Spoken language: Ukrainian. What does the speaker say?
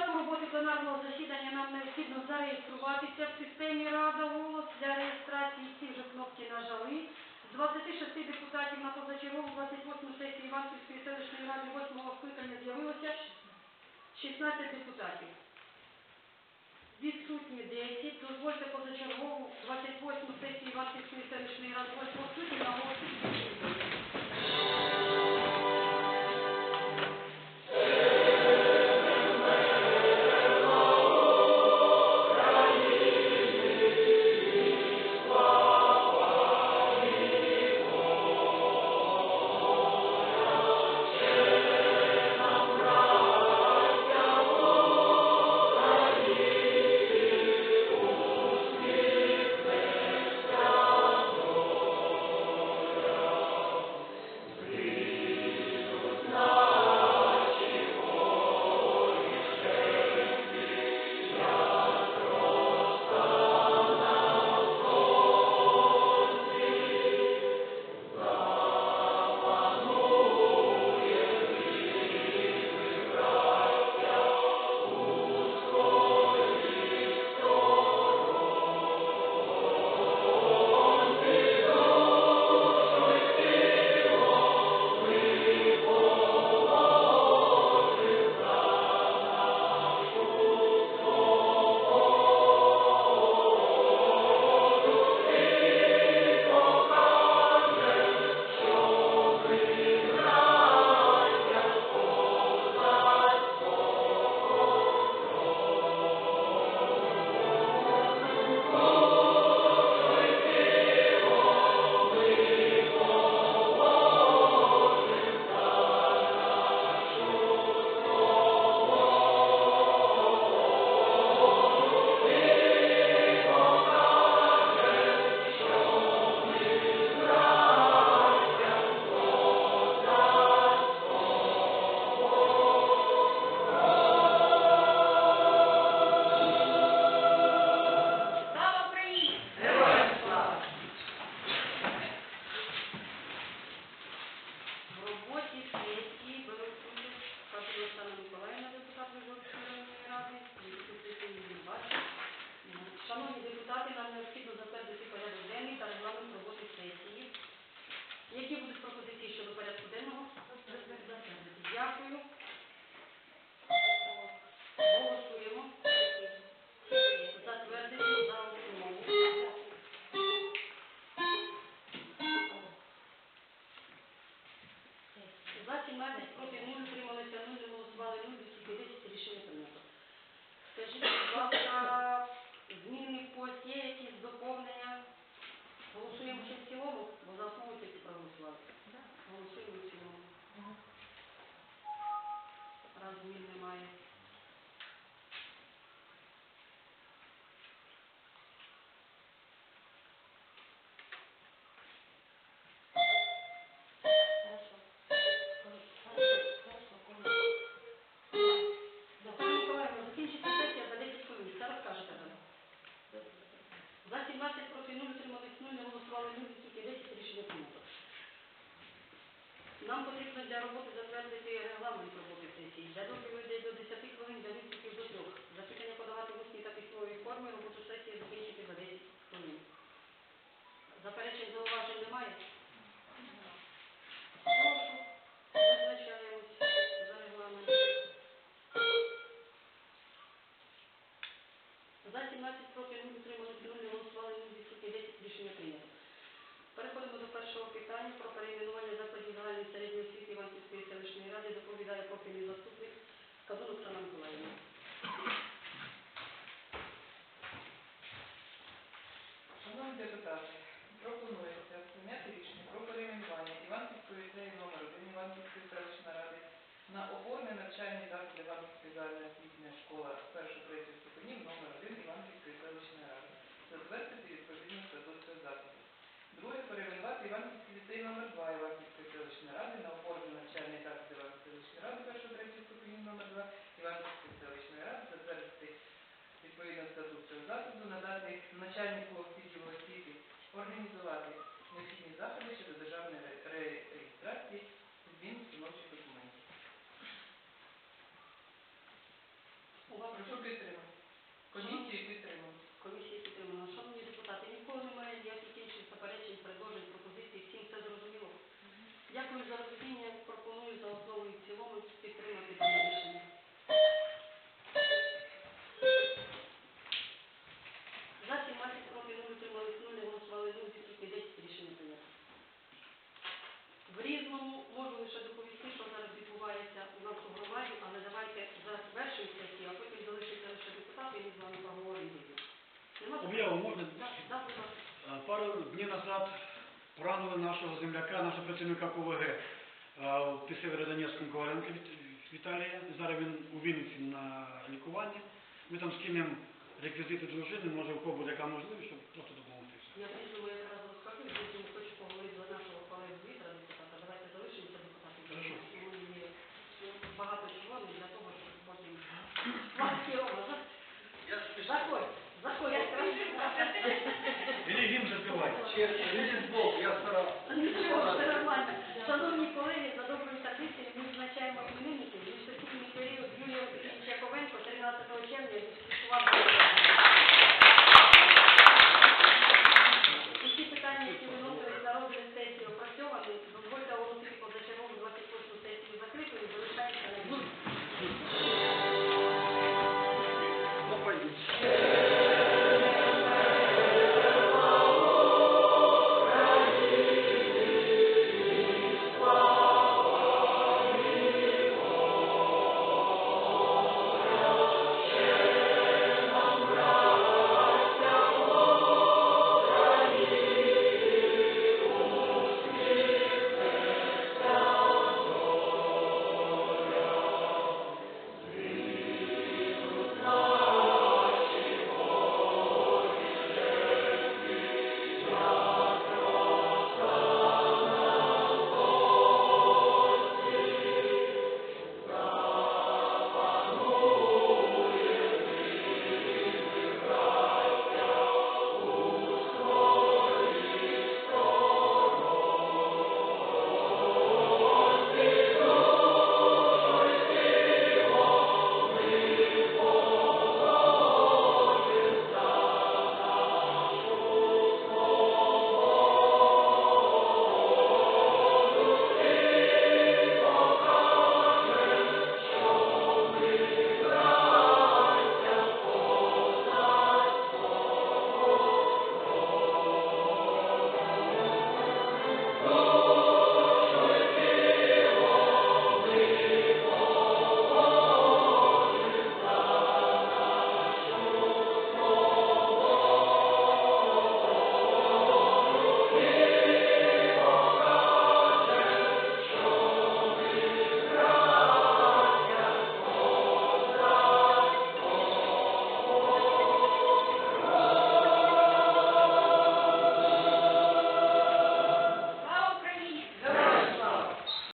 початку роботи пленарного засідання нам необхідно зареєструватися в системі Рада голос. Для реєстрації ці вже кнопки нажали. З 26 депутатів на позачергову 28 сесію Іванківської селищної ради 8 скликання з'явилося 16 депутатів. Відсутні 10. Дозвольте позачергову 28 сесію Іванківської селищної ради 8 скликання оголосити. 20 проти 0, утрималися 0, голосували 0, відсутні 10, рішення прийнято. Скажіть, будь ласка, зміни по є якісь доповнення? Голосуємо ще в цілому, бо за основу тільки проголосували. Голосуємо в цілому. Раз змін немає. Для роботи затвердити регламент роботи сесії. Для доповідей до 10 хвилин, для виступів до 3. Запитання подавати в усній та письмовій формі, роботу сесії закінчити за 10 хвилин. Заперечень зауважень немає? Прошу, за регламент. За 17 проти 0 утримались 0, не голосували 0, відсутні 10, рішення прийнято. Переходимо до першого питання про перейменування закладів загальної середньої освіти Іванківської селищної. Доповідає профільний заступник Кадун Оксана Миколаївна. Шановні депутати, пропонується прийняти рішення про перейменування Іванківської ліцею номер 1 Іванківської селищної ради на опорний навчальний заклад Іванківської загальноосвітня школа 1-3 ступенів номер 1 Іванківської селищної ради. Затвердити відповідно статуту закладу. Друге, перейменувати Іванківський ліцей номер 2 Іванківської селищної ради на опорний навчальний заклад Іванківської селищної ради 1-3 2 Іванківської селищної ради. Затвердити відповідно статут цього закладу, надати начальнику відділу освіти організувати необхідні заходи щодо державної реєстрації змін установчих документів. Прошу підтримати. Комісію підтримати. Комісії підтримано. Шановні депутати, нікого немає ніяких інших заперечень, предложень, пропозицій. Всім все зрозуміло. Дякую за розуміння. Пропоную за основу і в цілому підтримати дане рішення. Нема можна? Е, Пару днів назад поранили нашого земляка, нашого працівника КВГ в Северодонецькому Коваленка Віт- Віталія. Зараз він у Вінниці на лікуванні. Ми там скинемо реквізити дружини, може у кого буде яка можливість, щоб просто допомогти. Я якраз розкажу, хочу поговорити нашого депутата. Давайте залишимося багато чого для того, щоб потім... Ну, нічого, все. Шановні колеги, за доброю традицією ми відзначаємо іменники. Міжсесійний період Юлія 13 червня